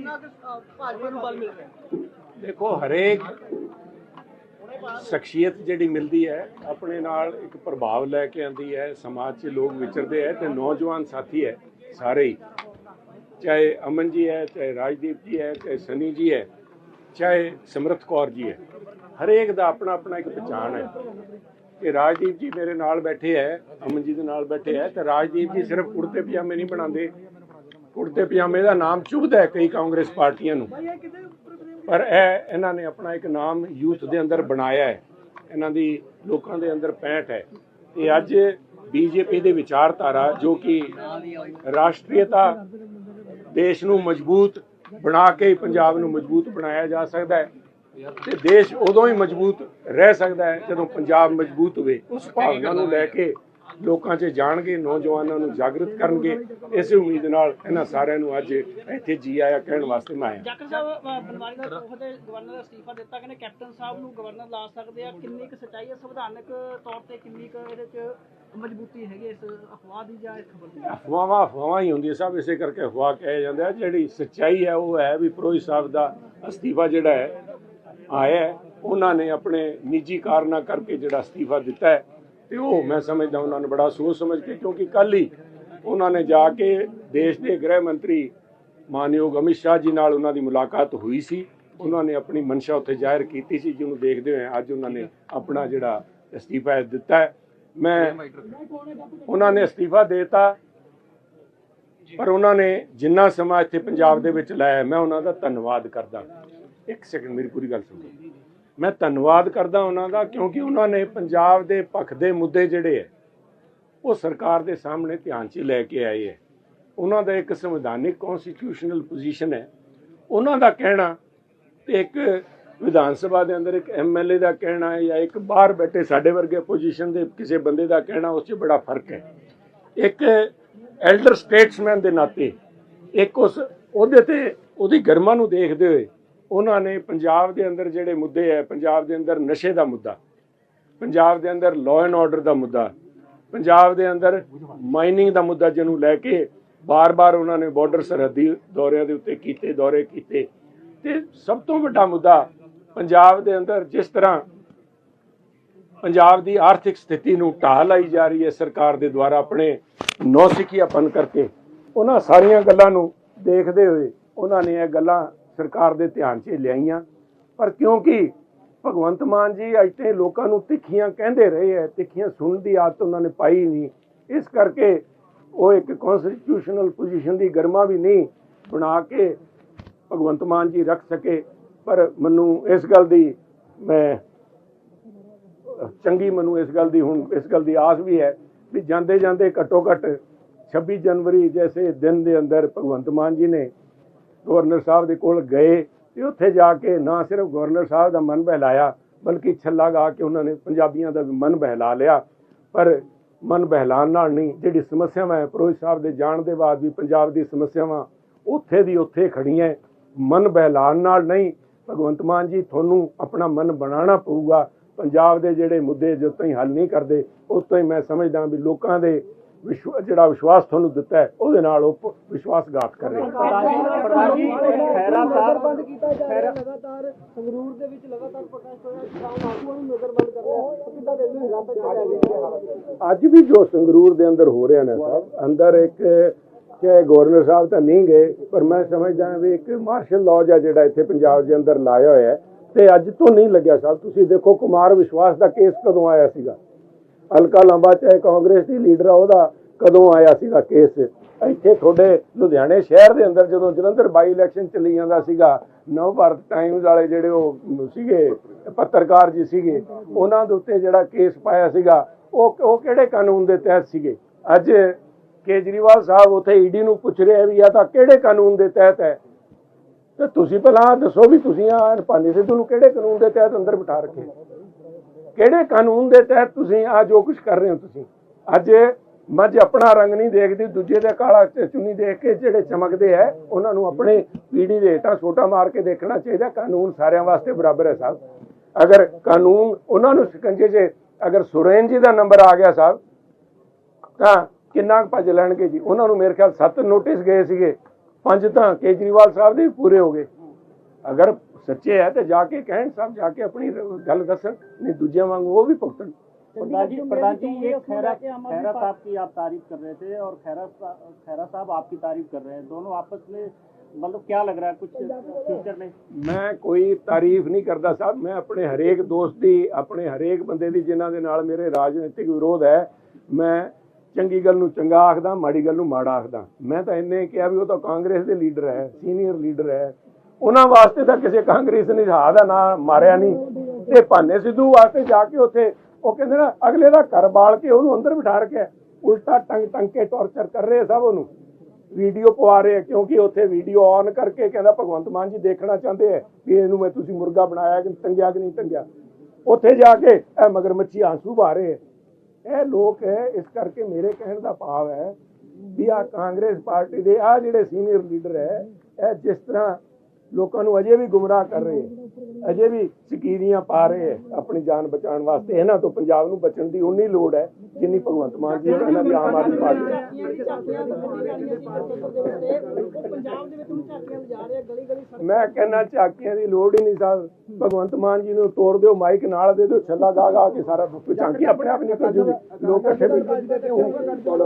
ਕਿੰਨਾ ਭਾਜਪਾ ਨੂੰ ਬਲ ਮਿਲ ਰਿਹਾ। ਦੇਖੋ, ਹਰੇਕ ਸ਼ਖਸੀਅਤ ਜਿਹੜੀ ਮਿਲਦੀ ਹੈ, ਆਪਣੇ ਨਾਲ ਇੱਕ ਪ੍ਰਭਾਵ ਲੈ ਕੇ ਆਂਦੀ ਹੈ, ਸਮਾਜ 'ਚ ਲੋਕ ਵਿਚਰਦੇ ਹੈ ਤੇ ਨੌਜਵਾਨ ਸਾਥੀ ਹੈ, ਸਾਰੇ ਹੀ। ਚਾਹੇ ਅਮਨ ਜੀ ਹੈ, ਚਾਹੇ ਰਾਜਦੀਪ ਜੀ ਹੈ, ਚਾਹੇ ਸਨੀ ਜੀ ਹੈ, ਚਾਹੇ ਸਿਮਰਤ ਕੌਰ ਜੀ ਹੈ, ਹਰੇਕ ਦਾ ਆਪਣਾ ਆਪਣਾ ਇੱਕ ਪਛਾਣ ਹੈ। ਕਿ ਰਾਜਦੀਪ ਜੀ ਮੇਰੇ ਨਾਲ ਬੈਠੇ ਹੈ, ਅਮਨ ਜੀ ਦੇ ਨਾਲ ਬੈਠੇ ਹੈ, ਤੇ ਰਾਜਦੀਪ ਜੀ ਸਿਰਫ ਕੁੜਤੇ ਪਜਾਮੇ ਨਹੀਂ ਬਣਾਉਂਦੇ। ਕੁੜਤੇ ਪਜਾਮੇ ਦਾ ਨਾਮ ਚੁਭਦਾ ਕਈ ਕਾਂਗਰਸ ਪਾਰਟੀਆਂ ਨੂੰ। ਪਰ ਇਹ ਇਹਨਾਂ ਨੇ ਆਪਣਾ ਇੱਕ ਨਾਮ ਯੂਥ ਦੇ ਅੰਦਰ ਬਣਾਇਆ ਹੈ। ਇਹਨਾਂ ਦੀ ਲੋਕਾਂ ਦੇ ਅੰਦਰ ਪੈਂਠ ਹੈ। ਤੇ ਅੱਜ ਬੀਜੇਪੀ ਦੇ ਵਿਚਾਰਧਾਰਾ ਜੋ ਕਿ ਰਾਸ਼ਟਰੀਅਤਾ ਦੇਸ਼ ਨੂੰ ਮਜ਼ਬੂਤ ਬਣਾ ਕੇ ਪੰਜਾਬ ਨੂੰ ਮਜ਼ਬੂਤ ਬਣਾਇਆ ਜਾ ਸਕਦਾ ਹੈ ਤੇ ਦੇਸ਼ ਉਦੋਂ ਹੀ ਮਜ਼ਬੂਤ ਰਹਿ ਸਕਦਾ ਹੈ ਜਦੋਂ ਪੰਜਾਬ ਮਜ਼ਬੂਤ ਹੋਵੇ। ਉਸ ਭਾਵਨਾ ਨੂੰ ਲੈ ਕੇ ਲੋਕਾਂ 'ਚ ਜਾਣਗੇ ਨੌਜਵਾਨਾਂ ਨੂੰ ਜਾਗਰਤ ਕਰਨਗੇ ਇਸੇ ਉਮੀਦ ਨਾਲ ਇਹਨਾਂ ਸਾਰਿਆਂ ਨੂੰ ਅੱਜ ਇੱਥੇ ਜੀ ਆਇਆ ਕਹਿਣ ਵਾਸਤੇ ਮੈਂ ਆਇਆ। ਜਾਖੜ ਸਾਹਿਬ ਬਲਵਾਰੀ ਦਾ ਤੋਹ ਦੇ ਗਵਰਨਰ ਦਾ ਅਸਤੀਫਾ ਦਿੱਤਾ ਕਹਿੰਦੇ ਕੈਪਟਨ ਸਾਹਿਬ ਨੂੰ ਗਵਰਨਰ ਲਾ ਸਕਦੇ ਆ। ਕਿੰਨੀ ਕੁ ਸੱਚਾਈ ਹੈ? ਸੰਵਿਧਾਨਕ ਤੌਰ ਤੇ ਕਿੰਨੀ ਕੁ ਇਹਦੇ ਚ ਮਜ਼ਬੂਤੀ ਹੈਗੀ ਇਸ ਅਫਵਾਹ ਦੀ ਜਾਂ ਇਸ ਖਬਰ ਦੀ? ਅਫਵਾਹਾਂ ਅਫਵਾਹਾਂ ਹੀ ਹੁੰਦੀਆਂ ਸਭ ਇਸੇ ਕਰਕੇ ਅਫਵਾਹ ਕਿਹਾ ਜਾਂਦਾ ਹੈ। ਜਿਹੜੀ ਸੱਚਾਈ ਹੈ ਉਹ ਹੈ ਵੀ ਪ੍ਰੋਹਿਤ ਸਾਹਿਬ ਦਾ ਅਸਤੀਫਾ ਜਿਹੜਾ ਹੈ ਆਇਆ ਉਹਨਾਂ ਨੇ ਆਪਣੇ ਨਿੱਜੀ ਕਾਰਨਾਂ ਕਰਕੇ ਜਿਹੜਾ ਅਸਤੀਫਾ ਦਿੱਤਾ ਹੈ। ਤੇ ਉਹ ਮੈਂ ਸਮਝਦਾ ਉਹਨਾਂ ਨੂੰ ਬੜਾ ਸੋਚ ਸਮਝ ਕੇ, ਕਿਉਂਕਿ ਕੱਲ ਹੀ ਉਹਨਾਂ ਨੇ ਜਾ ਕੇ ਦੇਸ਼ ਦੇ ਗ੍ਰਹਿ ਮੰਤਰੀ ਮਾਨਯੋਗ ਅਮਿਤ ਸ਼ਾਹ ਜੀ ਨਾਲ ਉਹਨਾਂ ਦੀ ਮੁਲਾਕਾਤ ਹੋਈ ਸੀ। ਉਹਨਾਂ ਨੇ ਆਪਣੀ ਮਨਸ਼ਾ ਉੱਥੇ ਜ਼ਾਹਿਰ ਕੀਤੀ ਸੀ, ਜਿਹਨੂੰ ਦੇਖਦੇ ਹੋਏ ਅੱਜ ਉਹਨਾਂ ਨੇ ਆਪਣਾ ਜਿਹੜਾ ਅਸਤੀਫਾ ਦਿੱਤਾ ਹੈ। ਮੈਂ ਉਹਨਾਂ ਨੇ ਅਸਤੀਫਾ ਦੇਤਾ, ਪਰ ਉਹਨਾਂ ਨੇ ਜਿੰਨਾ ਸਮਾਂ ਇੱਥੇ ਪੰਜਾਬ ਦੇ ਵਿੱਚ ਲਾਇਆ, ਮੈਂ ਉਹਨਾਂ ਦਾ ਧੰਨਵਾਦ ਕਰਦਾ। ਇੱਕ ਸੈਕਿੰਡ, ਮੇਰੀ ਪੂਰੀ ਗੱਲ ਸੁਣੋ। ਮੈਂ ਧੰਨਵਾਦ ਕਰਦਾ ਉਹਨਾਂ ਦਾ ਕਿਉਂਕਿ ਉਹਨਾਂ ਨੇ ਪੰਜਾਬ ਦੇ ਪੱਖ ਦੇ ਮੁੱਦੇ ਜਿਹੜੇ ਹੈ ਉਹ ਸਰਕਾਰ ਦੇ ਸਾਹਮਣੇ ਧਿਆਨ 'ਚ ਲੈ ਕੇ ਆਏ ਹੈ ਉਹਨਾਂ ਦਾ ਇੱਕ ਸੰਵਿਧਾਨਿਕ ਕਨਸਟੀਟਿਊਸ਼ਨਲ ਪੋਜੀਸ਼ਨ ਹੈ। ਉਹਨਾਂ ਦਾ ਕਹਿਣਾ ਤੇ ਇੱਕ ਵਿਧਾਨ ਸਭਾ ਦੇ ਅੰਦਰ ਇੱਕ ਐਮਐਲਏ ਦਾ ਕਹਿਣਾ ਹੈ ਜਾਂ ਇੱਕ ਬਾਹਰ ਬੈਠੇ ਸਾਡੇ ਵਰਗੇ ਪੋਜੀਸ਼ਨ ਦੇ ਕਿਸੇ ਬੰਦੇ ਦਾ ਕਹਿਣਾ, ਉਸ 'ਚ ਬੜਾ ਫ਼ਰਕ ਹੈ। ਇੱਕ ਐਲਡਰ ਸਟੇਟਸਮੈਨ ਦੇ ਨਾਤੇ, ਇੱਕ ਉਸ, ਉਹਦੇ ਤੇ ਉਹਦੀ ਗਰਮਾ ਨੂੰ ਦੇਖਦੇ ਹੋਏ ਉਹਨਾਂ ਨੇ ਪੰਜਾਬ ਦੇ ਅੰਦਰ ਜਿਹੜੇ ਮੁੱਦੇ ਹੈ, ਪੰਜਾਬ ਦੇ ਅੰਦਰ ਨਸ਼ੇ ਦਾ ਮੁੱਦਾ, ਪੰਜਾਬ ਦੇ ਅੰਦਰ ਲਾਅ ਐਂਡ ਆਰਡਰ ਦਾ ਮੁੱਦਾ, ਪੰਜਾਬ ਦੇ ਅੰਦਰ ਮਾਈਨਿੰਗ ਦਾ ਮੁੱਦਾ ਜਿਹਨੂੰ ਲੈ ਕੇ ਬਾਰ-ਬਾਰ ਉਹਨਾਂ ਨੇ ਬਾਰਡਰ ਸਰਹੱਦੀ ਦੌਰਿਆਂ ਦੇ ਉੱਤੇ ਕੀਤੇ, ਦੌਰੇ ਕੀਤੇ। ਤੇ ਸਭ ਤੋਂ ਵੱਡਾ ਮੁੱਦਾ ਪੰਜਾਬ ਦੇ ਅੰਦਰ ਜਿਸ ਤਰ੍ਹਾਂ ਪੰਜਾਬ ਦੀ ਆਰਥਿਕ ਸਥਿਤੀ ਨੂੰ ਢਾਹ ਲਾਈ ਜਾ ਰਹੀ ਹੈ ਸਰਕਾਰ ਦੇ ਦੁਆਰਾ ਆਪਣੇ ਨੌਸਿੱਖਿਆਪਨ ਕਰਕੇ, ਉਹਨਾਂ ਸਾਰੀਆਂ ਗੱਲਾਂ ਨੂੰ ਦੇਖਦੇ ਹੋਏ ਉਹਨਾਂ ਨੇ ਇਹ ਗੱਲਾਂ ਸਰਕਾਰ ਦੇ ਧਿਆਨ 'ਚ ਲਿਆਈਆਂ। ਪਰ ਕਿਉਂਕਿ ਭਗਵੰਤ ਮਾਨ ਜੀ ਅੱਜ ਤੇ ਲੋਕਾਂ ਨੂੰ ਤਿੱਖੀਆਂ ਕਹਿੰਦੇ ਰਹੇ ਹੈ ਤਿੱਖੀਆਂ ਸੁਣਨ ਦੀ ਆਦਤ ਉਹਨਾਂ ਨੇ ਪਾਈ ਨਹੀਂ। ਇਸ ਕਰਕੇ ਉਹ ਇੱਕ ਕਨਸਟੀਟਿਊਸ਼ਨਲ ਪੋਜੀਸ਼ਨ ਦੀ ਗਰਮਾ ਵੀ ਨਹੀਂ ਬਣਾ ਕੇ ਭਗਵੰਤ ਮਾਨ ਜੀ ਰੱਖ ਸਕੇ। ਪਰ ਮੈਨੂੰ ਇਸ ਗੱਲ ਦੀ ਮੈਂ, ਚੰਗੀ ਮੈਨੂੰ ਇਸ ਗੱਲ ਦੀ ਹੁਣ ਇਸ ਗੱਲ ਦੀ ਆਸ ਵੀ ਹੈ ਵੀ ਜਾਂਦੇ ਜਾਂਦੇ ਘੱਟੋ ਘੱਟ 26 ਜਨਵਰੀ ਜੈਸੇ ਦਿਨ ਦੇ ਅੰਦਰ ਭਗਵੰਤ ਮਾਨ ਜੀ ਨੇ ਗਵਰਨਰ ਸਾਹਿਬ ਦੇ ਕੋਲ ਗਏ ਤੇ ਉੱਥੇ ਜਾ ਕੇ ਨਾ ਸਿਰਫ ਗਵਰਨਰ ਸਾਹਿਬ ਦਾ ਮਨ ਬਹਿਲਾਇਆ, ਬਲਕਿ ਛੱਲਾ ਗਾ ਕੇ ਉਹਨਾਂ ਨੇ ਪੰਜਾਬੀਆਂ ਦਾ ਵੀ ਮਨ ਬਹਿਲਾ ਲਿਆ। ਪਰ ਮਨ ਬਹਿਲਾਣ ਨਾਲ ਨਹੀਂ, ਜਿਹੜੀ ਸਮੱਸਿਆਵਾਂ ਹੈ, ਪ੍ਰੋਹਿਤ ਸਾਹਿਬ ਦੇ ਜਾਣ ਦੇ ਬਾਅਦ ਵੀ ਪੰਜਾਬ ਦੀ ਸਮੱਸਿਆਵਾਂ ਉੱਥੇ ਦੀ ਉੱਥੇ ਖੜੀਆਂ ਮਨ ਬਹਿਲਾਣ ਨਾਲ ਨਹੀਂ, ਭਗਵੰਤ ਮਾਨ ਜੀ ਤੁਹਾਨੂੰ ਆਪਣਾ ਮਨ ਬਣਾਉਣਾ ਪਊਗਾ। ਪੰਜਾਬ ਦੇ ਜਿਹੜੇ ਮੁੱਦੇ, ਜਦੋਂ ਤਾਈਂ ਹੱਲ ਨਹੀਂ ਕਰਦੇ ਉਸ ਹੀ ਮੈਂ ਸਮਝਦਾ ਵੀ ਲੋਕਾਂ ਦੇ ਵਿਸ਼ਵ ਜਿਹੜਾ ਵਿਸ਼ਵਾਸ ਤੁਹਾਨੂੰ ਦਿੱਤਾ ਹੈ ਉਹਦੇ ਨਾਲ ਉਹ ਵਿਸ਼ਵਾਸਘਾਤ ਕਰ ਰਹੇ ਖੈਰਾ ਸਾਹਿਬ ਬੰਦ ਕੀਤਾ ਜਾ ਰਿਹਾ ਲਗਾਤਾਰ ਸੰਗਰੂਰ ਦੇ ਵਿੱਚ ਲਗਾਤਾਰ ਪ੍ਰੋਟੈਸਟ ਹੋ ਰਿਹਾ ਕਿਸਾਨ ਆਗੂਆਂ ਨੂੰ ਨਜ਼ਰਬੰਦ ਕਰ ਰਿਹਾ ਕਿੱਦਾਂ ਦੇਖਦੇ ਹੋ ਹਾਲਾਤ ਚੱਲ ਰਹੇ ਅੱਜ ਵੀ ਜੋ ਸੰਗਰੂਰ ਦੇ ਅੰਦਰ ਹੋ ਰਿਹਾ ਨਾ ਸਾਹਿਬ ਅੰਦਰ ਇੱਕ ਚਾਹੇ ਗਵਰਨਰ ਸਾਹਿਬ ਤਾਂ ਨਹੀਂ ਗਏ ਪਰ ਮੈਂ ਸਮਝਦਾ ਵੀ ਇੱਕ ਮਾਰਸ਼ਲ ਲਾਅ ਆ ਜਿਹੜਾ ਇੱਥੇ ਪੰਜਾਬ ਦੇ ਅੰਦਰ ਲਾਇਆ ਹੋਇਆ ਹੈ ਤੇ ਅੱਜ ਤੋਂ ਨਹੀਂ ਲੱਗਿਆ ਸਾਹਿਬ ਤੁਸੀਂ ਦੇਖੋ ਕੁਮਾਰ ਵਿਸ਼ਵਾਸ ਦਾ ਕੇਸ ਕਦੋਂ ਆਇਆ ਸੀਗਾ? ਹਲਕਾ ਲੰਬਾ, ਚਾਹੇ ਕਾਂਗਰਸ ਦੀ ਲੀਡਰ ਆ, ਉਹਦਾ ਕਦੋਂ ਆਇਆ ਸੀਗਾ ਕੇਸ? ਇੱਥੇ ਤੁਹਾਡੇ ਲੁਧਿਆਣੇ ਸ਼ਹਿਰ ਦੇ ਅੰਦਰ ਜਦੋਂ ਜਲੰਧਰ ਬਾਈ ਇਲੈਕਸ਼ਨ ਚੱਲੀ ਜਾਂਦਾ ਸੀਗਾ ਨਵ ਭਾਰਤ ਟਾਈਮਜ਼ ਵਾਲੇ ਜਿਹੜੇ ਉਹ ਸੀਗੇ, ਪੱਤਰਕਾਰ ਜੀ ਸੀਗੇ, ਉਹਨਾਂ ਦੇ ਉੱਤੇ ਜਿਹੜਾ ਕੇਸ ਪਾਇਆ ਸੀਗਾ, ਉਹ ਉਹ ਕਿਹੜੇ ਕਾਨੂੰਨ ਦੇ ਤਹਿਤ ਸੀਗੇ? ਅੱਜ ਕੇਜਰੀਵਾਲ ਸਾਹਿਬ ਉੱਥੇ ਈਡੀ ਨੂੰ ਪੁੱਛ ਰਿਹਾ ਵੀ ਆ ਤਾਂ ਕਿਹੜੇ ਕਾਨੂੰਨ ਦੇ ਤਹਿਤ ਹੈ? ਤੇ ਤੁਸੀਂ ਪਹਿਲਾਂ ਦੱਸੋ ਵੀ ਤੁਸੀਂ ਆ ਪਾਨੀ ਸਿੱਧੂ ਨੂੰ ਕਿਹੜੇ ਕਾਨੂੰਨ ਦੇ ਤਹਿਤ ਅੰਦਰ ਬਿਠਾ ਰੱਖੇ? ਕਿਹੜੇ ਕਾਨੂੰਨ ਦੇ ਤਹਿਤ ਤੁਸੀਂ ਆ ਜੋ ਕੁਝ ਕਰ ਰਹੇ ਹੋ ਤੁਸੀਂ? ਅੱਜ ਮੱਝ ਆਪਣਾ ਰੰਗ ਨਹੀਂ ਦੇਖਦੀ, ਦੂਜੇ ਦਾ ਕਾਲਾ ਚ- ਚੁੰਨੀ ਦੇਖ ਕੇ ਜਿਹੜੇ ਚਮਕਦੇ ਐ ਉਹਨਾਂ ਨੂੰ ਆਪਣੇ ਪੀੜੀ ਦੇ ਹੇਠਾਂ ਛੋਟਾ ਮਾਰ ਕੇ ਦੇਖਣਾ ਚਾਹੀਦਾ। ਕਾਨੂੰਨ ਸਾਰਿਆਂ ਵਾਸਤੇ ਬਰਾਬਰ ਹੈ ਸਾਹਿਬ। ਅਗਰ ਕਾਨੂੰਨ ਉਹਨਾਂ ਨੂੰ ਸ਼ਿਕੰਜੇ 'ਚ ਅਗਰ ਸੁਰੇਨ ਜੀ ਦਾ ਨੰਬਰ ਆ ਗਿਆ ਸਾਹਿਬ, ਤਾਂ ਕਿੰਨਾ ਕੁ ਭੱਜ ਲੈਣਗੇ ਜੀ? ਉਹਨਾਂ ਨੂੰ ਮੇਰੇ ਖਿਆਲ ਸੱਤ ਨੋਟਿਸ ਗਏ ਸੀਗੇ। ਪੰਜ ਤਾਂ ਕੇਜਰੀਵਾਲ ਸਾਹਿਬ ਦੇ ਵੀ ਪੂਰੇ ਹੋ ਗਏ। ਅਗਰ ਸੱਚੇ ਹੈ ਤੇ ਜਾ ਕੇ ਕਹਿਣ ਸਾਹਿਬ ਜਾ ਕੇ ਆਪਣੀ ਗੱਲ ਦੱਸਣ ਨਹੀਂ ਦੂਜਿਆਂ ਵਾਂਗੂ ਉਹ ਵੀ ਭੁਗਤਣ प्रधान जी प्रधान जी ये खैरा के आम आदमी खैरा पार्टी- साहब की आप तारीफ कर रहे थे और खैरा सा- खैरा साहब आपकी तारीफ कर रहे हैं दोनों आपस में मतलब क्या लग रहा है कुछ फ्यूचर में ਮੈਂ ਕੋਈ ਤਾਰੀਫ ਨਹੀਂ ਕਰਦਾ ਸਾਹਿਬ ਮੈਂ ਆਪਣੇ ਹਰੇਕ ਦੋਸਤ ਦੀ ਆਪਣੇ ਹਰੇਕ ਬੰਦੇ ਦੀ ਜਿਨ੍ਹਾਂ ਦੇ ਨਾਲ ਮੇਰੇ ਰਾਜਨੀਤਿਕ ਵਿਰੋਧ ਹੈ ਮੈਂ ਚੰਗੀ ਗੱਲ ਨੂੰ ਚੰਗਾ ਆਖਦਾ ਮਾੜੀ ਗੱਲ ਨੂੰ ਮਾੜਾ ਆਖਦਾ ਮੈਂ ਤਾਂ ਇੰਨੇ ਕਿਹਾ ਵੀ ਉਹ ਤਾਂ ਕਾਂਗਰਸ ਦੇ ਲੀਡਰ ਹੈ ਸੀਨੀਅਰ ਲੀਡਰ ਹੈ ਉਹਨਾਂ ਵਾਸਤੇ ਤਾਂ ਕਿਸੇ ਕਾਂਗਰਸ ਨੇ ਜਹਾਜ਼ ਦਾ ਨਾਂ ਮਾਰਿਆ ਨਹੀਂ। ਤੇ ਭਾਨੇ ਸਿੱਧੂ ਵਾਸਤੇ ਜਾ ਕੇ ਉੱਥੇ ਉਹ ਕਹਿੰਦੇ ਨਾ, ਅਗਲੇ ਦਾ ਘਰ ਬਾਲ ਕੇ ਉਹਨੂੰ ਅੰਦਰ ਬਿਠਾ ਰੱਖਿਆ। ਉਲਟਾ ਟੰਗ ਟੰਗ ਕੇ ਟੌਰਚਰ ਕਰ ਰਹੇ ਸਭ ਉਹਨੂੰ। ਵੀਡੀਓ ਪਵਾ ਰਹੇ ਕਿਉਂਕਿ ਉੱਥੇ ਵੀਡੀਓ ਔਨ ਕਰਕੇ ਕਹਿੰਦਾ ਭਗਵੰਤ ਮਾਨ ਜੀ ਦੇਖਣਾ ਚਾਹੁੰਦੇ ਆ ਵੀ ਇਹਨੂੰ ਮੈਂ ਤੁਸੀਂ ਮੁਰਗਾ ਬਣਾਇਆ ਕਿ ਟੰਗਿਆ ਕਿ ਨਹੀਂ ਟੰਗਿਆ ਉੱਥੇ ਜਾ ਕੇ ਇਹ ਮਗਰਮੱਛੀ ਆਂਸੂ ਬਹਾ ਰਹੇ ਆ। ਇਹ ਲੋਕ ਹੈ, ਇਸ ਕਰਕੇ ਮੇਰੇ ਕਹਿਣ ਦਾ ਭਾਵ ਹੈ ਵੀ ਆ ਕਾਂਗਰਸ ਪਾਰਟੀ ਦੇ ਆ ਜਿਹੜੇ ਸੀਨੀਅਰ ਲੀਡਰ ਹੈ, ਇਹ ਜਿਸ ਤਰ੍ਹਾਂ ਲੋਕਾਂ ਨੂੰ ਅਜੇ ਵੀ ਗੁੰਮਰਾਹ ਕਰ ਰਹੇ ਹੈ ਅਜੇ ਵੀ ਸਕੀਰੀਆਂ ਪਾ ਰਹੇ ਹੈ ਆਪਣੀ ਜਾਨ ਬਚਾਉਣ ਵਾਸਤੇ ਇਹਨਾਂ ਤੋਂ ਪੰਜਾਬ ਨੂੰ ਬਚਣ ਦੀ ਉਨੀ ਲੋੜ ਹੈ ਜਿੰਨੀ ਭਗਵੰਤ ਮਾਨ ਜੀ ਇਹਨਾਂ ਦੀ ਆਮ ਆਦਮੀ ਪਾਰਟੀ ਮੈਂ ਕਹਿੰਦਾ ਝਾਕੀਆਂ ਦੀ ਲੋੜ ਹੀ ਨਹੀਂ ਸਾਹਿਬ ਭਗਵੰਤ ਮਾਨ ਜੀ ਨੂੰ ਤੋੜ ਦਿਓ ਮਾਈਕ ਨਾਲ ਦੇ ਦਿਓ ਛੱਲਾ ਗਾ ਗਾ ਕੇ ਸਾਰਾ ਝਾਕੀ ਆਪਣੇ ਆਪ ਨਿਕਲ ਜੂਗੀ ਲੋਕ ਇਕੱਠੇ ਬਿਲਕੁਲ